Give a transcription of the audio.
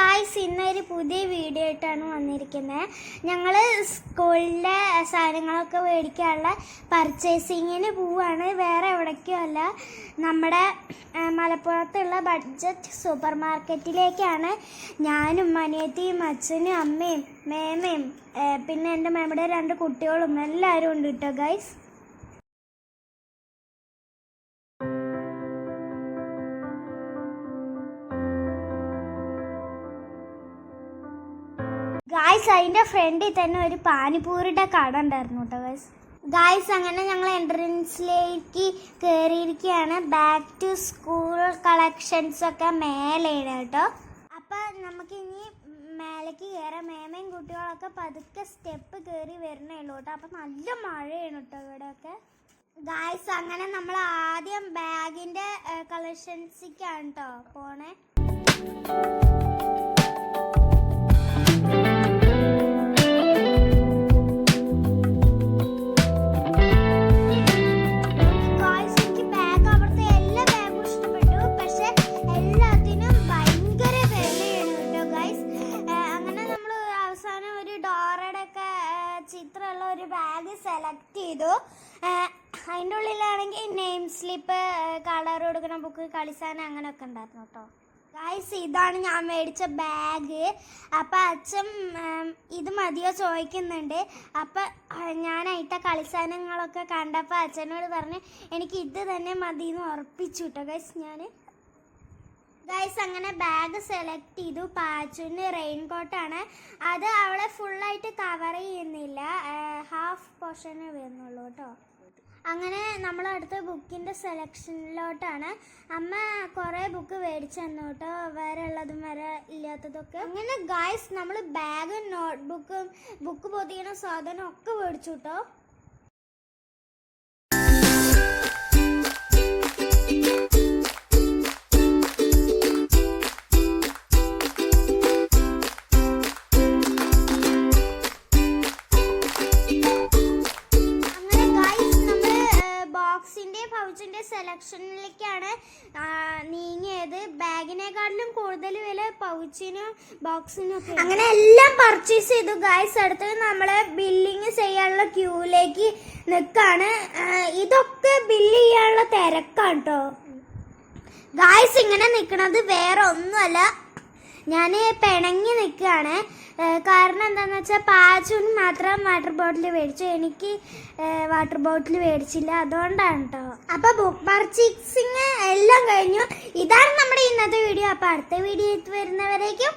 Guys ഇന്നൊരു പുതിയ video ആയിട്ടാണ് വന്നിരിക്കുന്നത്. ഞങ്ങൾ സ്കൂളിലെ സാധനങ്ങളൊക്കെ മേടിക്കാനുള്ള പർച്ചേസിങ്ങിന് പോവാണ്. വേറെ എവിടേക്കും അല്ല. നമ്മുടെ മലപ്പുറത്തുള്ള ബഡ്ജറ്റ് സൂപ്പർ മാർക്കറ്റിലേക്കാണ് ഞാനും അനിയത്തിയും അച്ഛനും അമ്മയും മേമയും പിന്നെ എന്റെ മേമയുടെ രണ്ട് കുട്ടികളും എല്ലാവരും ഉണ്ട് കേട്ടോ ഗൈസ് ഗായ്സ് അതിന്റെ ഫ്രണ്ടിൽ തന്നെ ഒരു പാനിപൂരിയുടെ കട ഉണ്ടായിരുന്നു കേട്ടോ ഗൈസ് ഗായ്സ് അങ്ങനെ ഞങ്ങൾ എൻട്രൻസിലേക്ക് കയറിയിരിക്കുകയാണ് ബാക്ക് ടു സ്കൂൾ കളക്ഷൻസ് ഒക്കെ മേലെയാണ് കേട്ടോ അപ്പൊ നമുക്കിനി മേലേക്ക് കയറാം മേമയും കുട്ടികളൊക്കെ പതുക്കെ സ്റ്റെപ്പ് കയറി വരണേ ഉള്ളൂ കേട്ടോ അപ്പൊ നല്ല മഴയാണ് കേട്ടോ ഇവിടെയൊക്കെ. ഗായ്സ് അങ്ങനെ നമ്മൾ ആദ്യം ബാഗിന്റെ കളക്ഷൻസിക്കാണ് കേട്ടോ പോണേ. ചിത്രമുള്ള ഒരു ബാഗ് സെലക്ട് ചെയ്തു. അതിന്റെ ഉള്ളിലാണെങ്കിൽ നെയിം സ്ലിപ്പ് കളർ കൊടുക്കണ ബുക്ക് കളിസാന അങ്ങനെയൊക്കെ ഉണ്ടായിരുന്നു കേട്ടോ. ഗായ്സ് ഇതാണ് ഞാൻ മേടിച്ച ബാഗ് അപ്പം അച്ഛൻ ഇത് മതിയോ ചോദിക്കുന്നുണ്ട്. അപ്പം ഞാനായിട്ട കളിസാധനങ്ങളൊക്കെ കണ്ടപ്പോൾ അച്ഛനോട് പറഞ്ഞ് എനിക്ക് ഇത് തന്നെ മതി എന്ന് ഉറപ്പിച്ചു കേട്ടോ ഗൈസ് ഞാൻ ഗൈസ് അങ്ങനെ ബാഗ് സെലക്ട് ചെയ്തു. പാച്ചുവിന് റെയിൻ കോട്ടാണ് അത് അവളെ ഫുള്ളായിട്ട് കവർ ചെയ്യുന്നില്ല. ഹാഫ് പോർഷനെ വരുന്നുള്ളൂ കേട്ടോ. അങ്ങനെ നമ്മൾ അടുത്ത ബുക്കിന്റെ സെലക്ഷനിലോട്ടാണ് അമ്മ കുറേ ബുക്ക് മേടിച്ചു തന്നു കേട്ടോ. വേറെ ഉള്ളതും വരെ ഇല്ലാത്തതൊക്കെ. അങ്ങനെ ഗായ്സ് നമ്മൾ ബാഗും നോട്ട്ബുക്കും ബുക്ക് പൊതിയണ സാധനം ഒക്കെ മേടിച്ചു കേട്ടോ. സെലക്ഷനിലേക്കാണ് നീങ്ങിയത്. ബാഗിനെക്കാട്ടിലും കൂടുതൽ വില പൗച്ചിനും ബോക്സിനും അങ്ങനെ എല്ലാം പർച്ചേസ് ചെയ്തു. ഗായ്സ് അടുത്തത് നമ്മളെ ബില്ലിങ് ചെയ്യാനുള്ള ക്യൂവിലേക്ക് നിൽക്കാണ് ഇതൊക്കെ ബില്ല് ചെയ്യാനുള്ള തിരക്കാണ് കേട്ടോ ഗായ്സ് ഇങ്ങനെ നിൽക്കുന്നത് വേറെ ഒന്നുമല്ല ഞാൻ പിണങ്ങി നിൽക്കുകയാണ് കാരണം എന്താണെന്ന് വെച്ചാൽ പാച്ചുവിന് മാത്രം വാട്ടർ ബോട്ടിൽ മേടിച്ചു എനിക്ക് വാട്ടർ ബോട്ടിൽ മേടിച്ചില്ല അതുകൊണ്ടാണ് കേട്ടോ അപ്പോൾ ബുക്ക് പർച്ചേസിങ് എല്ലാം കഴിഞ്ഞു. ഇതാണ് നമ്മുടെ ഇന്നത്തെ വീഡിയോ അപ്പോൾ അടുത്ത വീഡിയോ വരുന്നവരേക്കും